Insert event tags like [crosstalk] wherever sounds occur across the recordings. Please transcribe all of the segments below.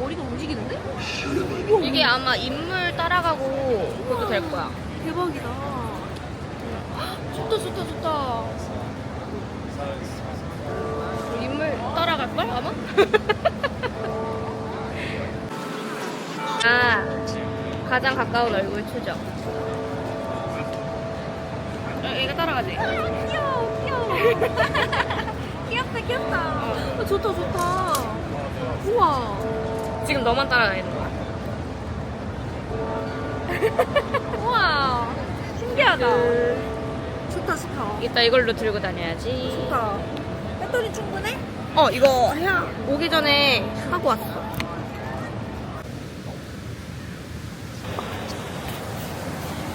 머리가 움직이는데? 이게 아마 인물 따라가고 그것도 될 거야. 대박이다. 좋다 좋다 좋다. 인물 따라갈 걸 아마? [laughs] 아 가장 가까운 얼굴 추적. 어, 얘가 따라가지. 귀여워 귀여워. [laughs] 귀엽다 귀엽다. 어, 좋다 좋다. 우와. 지금 너만 따라다니는 거야. [laughs] 우와. 신기하다. 좋다 좋다. 이따 이걸로 들고 다녀야지. 좋다. 배터리 충분해? 어 이거 해야 오기 전에 하고 왔어.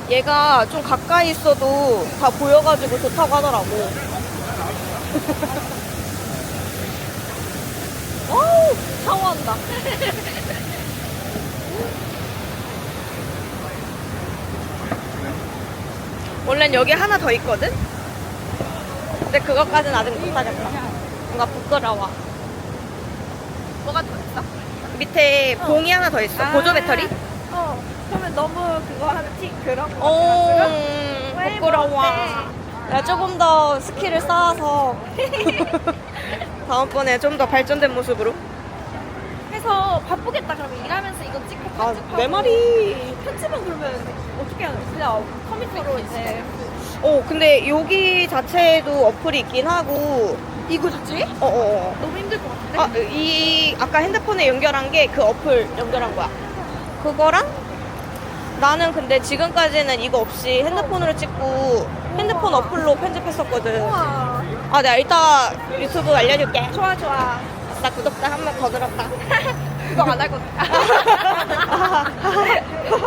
얘가 좀 가까이 있어도 다 보여가지고 좋다고 하더라고. [laughs] 샤워한다. 원래는 여기 하나 더 있거든? 근데 그것까지는 아직 못하겠다. 뭔가 부끄러워. 뭐가 더 있어? 밑에 봉이 하나 더 있어. 보조 배터리? 어. 그러면 너무 그거 하지 그런 거. 오, 왜 부끄러워. 내가 조금 더 스킬을 쌓아서 [laughs] 다음번에 좀 더 발전된 모습으로. 해서 바쁘겠다 그러면 일하면서 이거 찍고 아, 편집하고 내 말이. 편집은 그러면 어떻게 하는? 그냥 컴퓨터로 이제 어, 근데 여기 자체에도 어플이 있긴 하고. 이거 좋지? 어, 어, 어. 너무 힘들 것 같은데? 아, 이 아까 핸드폰에 연결한 게 그 어플 연결한 거야. 그거랑 나는 근데 지금까지는 이거 없이 핸드폰으로 찍고 핸드폰. 어플로 편집했었거든. 우와 아, 내가 이따 유튜브 알려줄게. 좋아 좋아 나 구독자 한 명 더 늘었다. [laughs] 그거 안 하거든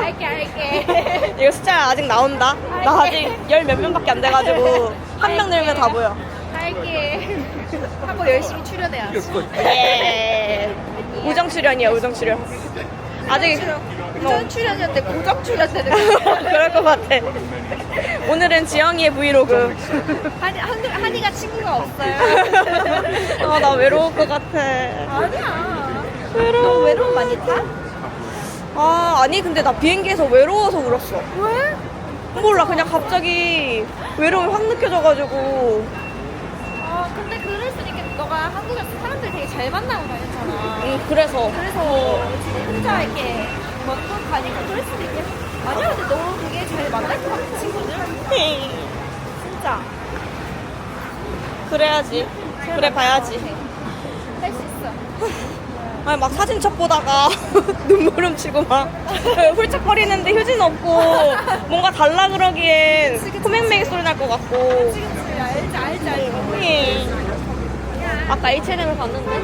알게 알게 이거 숫자 아직 나온다. 나 아직 열 몇 명밖에 안 돼가지고 [laughs] 한 명 늘면 다 보여. 알게 하고 열심히 출연해야지 예. 우정 출연이야, 우정 출연. 아직 우전 출연이었는데 고정 출연되는 [laughs] 거 그럴 것 같아. 오늘은 지영이의 브이로그. 한이, 한, 한이가 친구가 없어요 [laughs] 아, 나 외로울 것 같아. 아니야 외로워. 너 외로움 많이 타? 아, 아니, 근데 나 비행기에서 외로워서 울었어. 왜? 몰라, 그냥 갑자기 외로움이 확 느껴져가지고. 어 근데 그럴 수 있겠다 너가 한국에서 사람들 되게 잘 만나고 다녔잖아 응, 그래서. 그래서 지금 혼자 이렇게 먼돈 가니까 그럴 수도 있겠다 아니야 근데 너 되게 잘 만날 것 같아 친구들 진짜. 그래야지. 그래 봐야지. 할 수 있어. 아니 막 사진 첩 보다가 [laughs] 눈물 훔치고 막 훌쩍거리는데 휴진 없고 뭔가 달라 그러기엔 그치, 코맹맹이 소리 날 것 같고. 그치 그치. 알지 알지 알지. 예. 아까 H&M을 봤는데?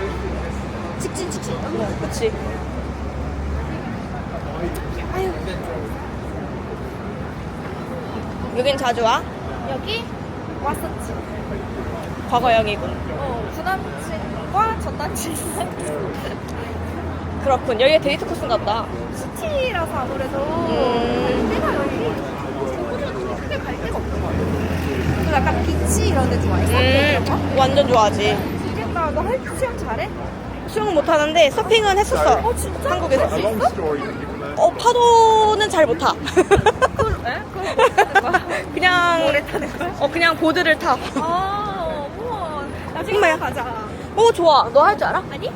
직진 직진. 어, 그치 여긴 자주 와? 여기 왔었지 과거형이군 어 부남친과 전 남친 그렇군 여기가 데이트 코스인가 보다 시티라서 아무래도 음. 갈 데가 여기 서구는 크게 갈 데가 없는 것 같아 그 약간 비치 이런 데 좋아해? 서핑 이런 거? 음, 완전 좋아하지 좋겠다 너 할 수영 잘해? 수영은 못하는데 서핑은 했었어 어 진짜? 한국에서 있어? the story. 어 파도는 잘 못 타. 그걸 에? 거야? 그냥 오래 타는 거야? 어 그냥 보드를 타. 아 우와 나중에? 가자 오 좋아. 너 할 줄 알아? 아니?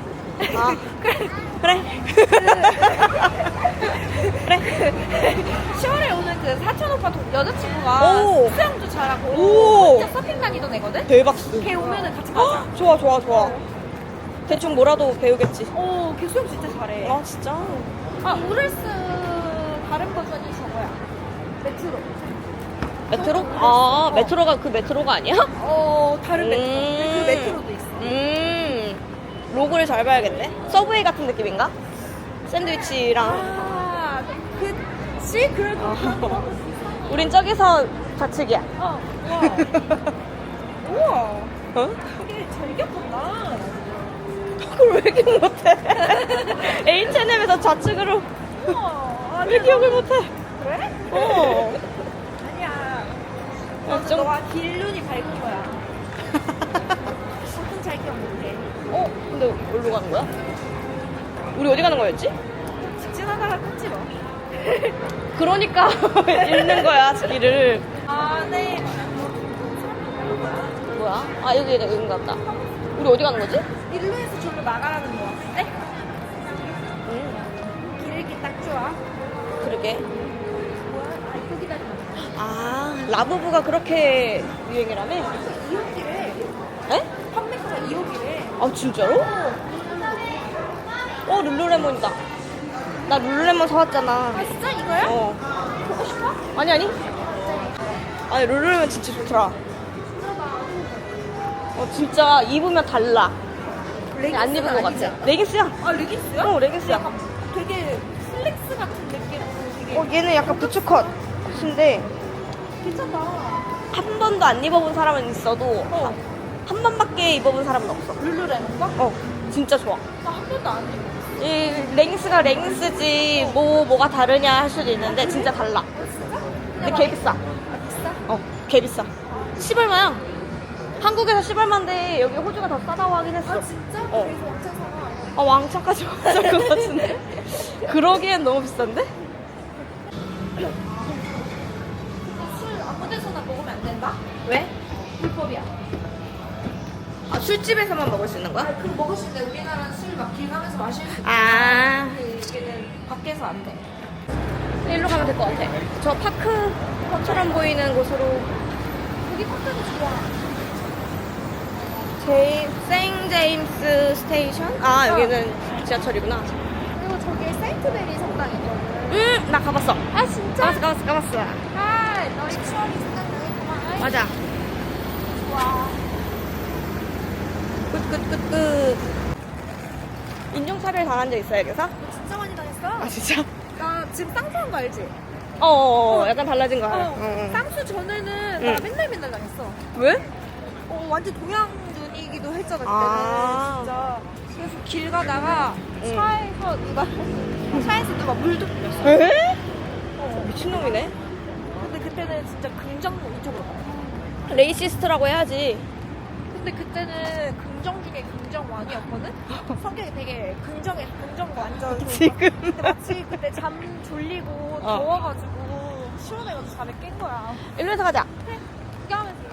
아 [laughs] 그래 그래. 그래. 10월에 오는 그 사촌 오빠 동- 여자친구가 오. 수영도 잘하고 오. 혼자 서핑 다니던 애거든? 대박. 걔 오면은 같이 가자 좋아 좋아 좋아. 대충 뭐라도 배우겠지. 오, 걔 수영 진짜 잘해. 아 진짜. 아, 우르스 다른 버전이 저거야. 메트로. 메트로? 아 메트로가 그 메트로가 아니야? 어, 다른 음. 메트로. 그 메트로도 있어. 음. 로고를 잘 봐야겠네. 서브웨이 같은 느낌인가? 샌드위치랑. 아, 그치? 그래도 어. 거. [laughs] 우린 저기서 좌측이야. 어, 우와. 우와. 어? 되게 잘 기억한다. 그걸 왜 기억 못해? H&M에서 좌측으로 우와. 왜 기억을 못해? [laughs] 그래? 어. 어, 좀- 너가 길눈이 밝은 거야. [laughs] 보통 잘 기억 못해. 어? 근데 어디로 가는 거야? 우리 어디 가는 거였지? 직진하다가 끊지 마. 그러니까 [laughs] 잃는 거야 길을. 아, 네. 뭐야? 아 여기 여기 같다. 우리 어디 가는 거지? 일로에서 저로 나가라는 거 같은데? 음, 길기 딱 좋아. 그러게. 아, 라부부가 그렇게 유행이라며? 2호기래. 에? 판매가가 2호기래. 아 진짜로? 어 룰루레몬이다. 나 룰루레몬 사왔잖아. 아, 진짜 이거야? 어. 보고 싶어? 아니 아니. 아니 룰루레몬 진짜 좋더라. 어 진짜 입으면 달라. 그냥 안 입은 것 같아. 레깅스야. 아, 레깅스야? 어 레깅스야. 약간 되게 슬랙스 같은 느낌. 되게 어 얘는 약간 부츠컷인데 괜찮다. 한 번도 안 입어본 사람은 있어도 어. 한 번밖에 입어본 사람은 없어. 룰루레몬 거? 어 진짜 좋아. 나 한 번도 안 입어. 이 레깅스가 레깅스지 뭐 뭐가 다르냐 할 수도 있는데 진짜 달라. 진짜? 근데 개 비싸. 아, 비싸? 어, 개 비싸. 10얼마야? 한국에서 10얼마인데 여기 호주가 더 싸다고 하긴 했어. 아, 진짜? 어. 그래서 엄청 사나. 아, 왕창까지 [laughs] 왔을 것 같은데? 그러기엔 너무 비싼데? 된다? 왜? 불법이야. 아, 술집에서만 먹을 수 있는 거야? 아, 그럼 먹을 수 있는데 우리나라는 술막 길 가면서 마실 수 있는데 아, 여기는 밖에서 안 돼. 일로 가면 될 것 같아. 저 파크처럼 보이는 곳으로 여기 커튼이 좋아. 제임, 생 제임스 스테이션? 아, 여기는 지하철이구나. 그리고 저기 세인트베리 성당 있거든. 응, 나 가봤어. 아 진짜? 가봤어, 가봤어, 가봤어. 아 너희 추억이 생각나겠구만. 맞아. 좋아. 끝끝끝끝. 인종차별 당한 적 있어, 여기서? 너 진짜 많이 당했어? 아, 진짜? 나 지금 쌍수한 거 알지? 어, 어, 어, 약간 달라진 거 알아. 어. 응, 응. 쌍수 전에는 응. 나 맨날 맨날 당했어. 왜? 어 완전 동양 눈이기도 했잖아 그때는 아. 진짜. 그래서 길 가다가 응. 차에서 누가 [laughs] 차에서 누가 물도 뿌렸어. 에? 어. 미친놈이네. 근데 그때는 진짜 가. 레이시스트라고 해야지. 근데 그때는 긍정 중에 긍정왕이었거든? [gasps] 성격이 되게 긍정해, 긍정 완전. 좋은 지금. 근데 마치 그때 잠 졸리고 어. 더워가지고 시원해가지고 잠에 깬 거야. 일로에서 가자. 구경하면서.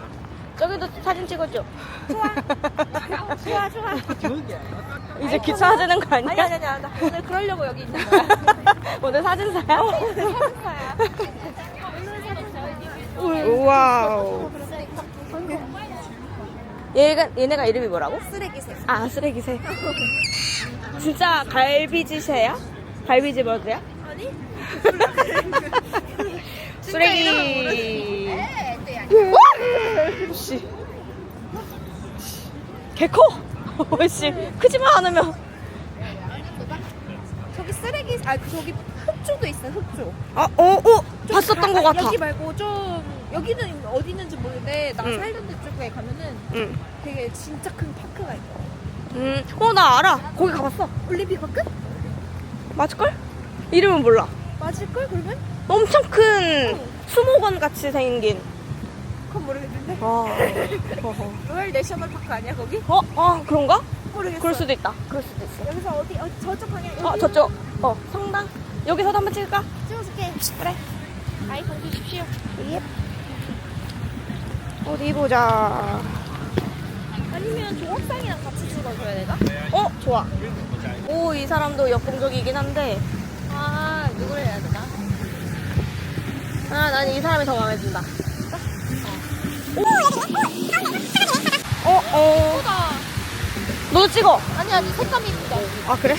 저기도 사진 찍어줘. 좋아. [laughs] 좋아, 좋아. 이제 귀찮아지는 거 아니야? 아니, 아니, 아니. 나 오늘 그러려고 여기 있는 거야. [laughs] [laughs] 오늘 사진사야? 오늘 사진사야. 오늘 사진사야. 우와우. 얘가, 얘네가 이름이 뭐라고? 쓰레기새. 아, 쓰레기새. 진짜 갈비지새야? 갈비지 버드야? 아니? [laughs] 쓰레기. 씨. 개 커. [laughs] 씨. 크지만 않으면. 저기 쓰레기, 아, 그 저기 흑조도 있어, 흑조. 아, 어, 어. 좀 봤었던 가- 것 같아. 여기 말고 좀 여기는 어디 있는지 모르는데 나 응. 살던 데 쪽에 가면은 응. 되게 진짜 큰 파크가 있고 음. 어, 나 알아. 거기 가봤어. 올림픽 파크? 맞을걸? 이름은 몰라. 맞을걸 그러면? 엄청 큰 수목원 같이 생긴. 그건 모르겠는데 [laughs] 아. 로열 내셔널 파크 아니야 거기? 어, 어, 그런가? 모르겠어 그럴 수도 있다. 그럴 수도 있어. 여기서 어디 어, 저쪽 방향 어, 여기 저쪽. 어, 성당. 여기서도 한번 찍을까? 찍어줄게 그래. 아이폰 주십시오 예. 어디 보자. 아니면 조각상이랑 같이 찍어줘야 되나? 어, 좋아. 오, 이 사람도 역동적이긴 한데. 아 누구를 해야 되나? 아, 난 이 사람이 더 마음에 든다. 어, 어. 예쁘다 너도 찍어. 아니 아니 색감이 이쁘다 아, 그래?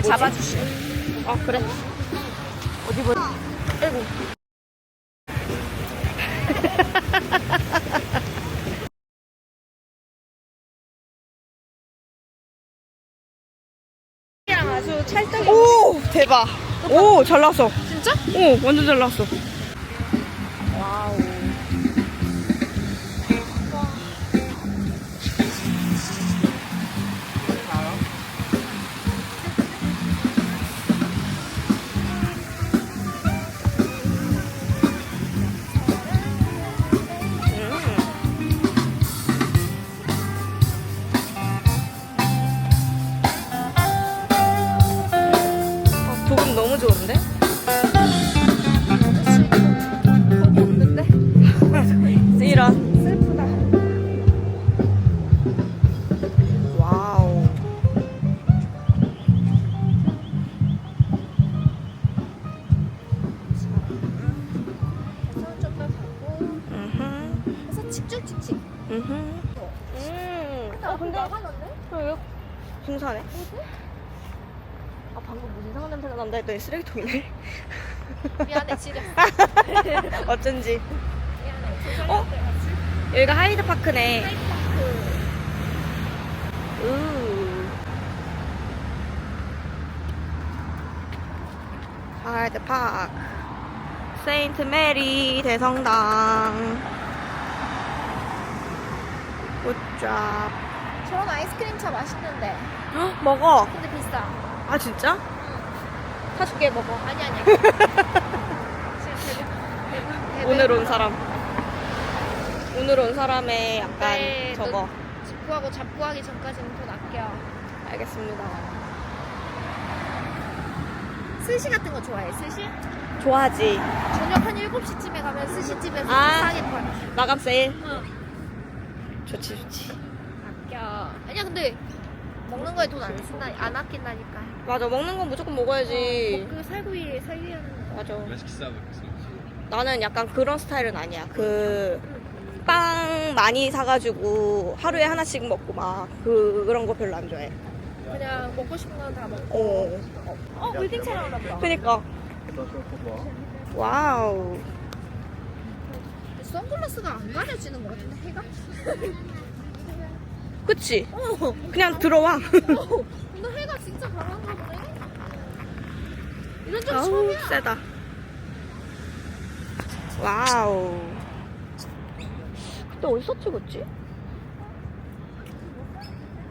각도를 잡아주시오 아, 그래? 어디 보자. 아이고. [laughs] 아주 찰떡이 오, 대박. 오, 잘 나왔어. 진짜? 오, 완전 잘 나왔어. 와우 음. 어, 근데? 어, 여기 빙사네. 아 방금 무슨 이상한 냄새가 난다 했더니 쓰레기통이네. 미안해 지렸어. [laughs] 어쩐지. 미안해. 어? 여기가 하이드 파크네. 하이파크. 우. 하이드 파크. 세인트 메리 대성당. 굿잡. 저런 아이스크림 차 맛있는데. 헉, [gasps] 먹어. 근데 비싸. 아 진짜? 사줄게 먹어. 아니 아니. [laughs] 지금. 오늘 온 사람. 오늘 온 사람의 약간 네, 저거. 너 직구하고 잡 구하기 전까지는 돈 아껴. 알겠습니다. 스시 같은 거 좋아해? 스시? 좋아하지. 저녁 한 7시쯤에 가면 스시집에서 아. 싸게 팔아. 마감 세일. 응. 좋지 좋지. 아껴. 아니야 근데 먹는 거에 돈 안 쓴다 안 아낀다니까. 맞아 먹는 건 무조건 먹어야지. 그 살고 위 살기 위한 거. 맞아. 맛있게 있어. 나는 약간 그런 스타일은 아니야. 그 빵 많이 사가지고 하루에 하나씩 먹고 막 그, 그런 거 별로 안 좋아해. 그냥 먹고 싶은 건 다 먹고. 어. 어 촬영 한다. 그니까. 와우. 선글라스가 안 가려지는 것 같은데 해가? [laughs] 그치? 어. 그냥 들어와. 어. 근데 해가 진짜 강한가 보네. 이런 적 아우 처음이야. 세다. 와우. 근데 어디서 찍었지?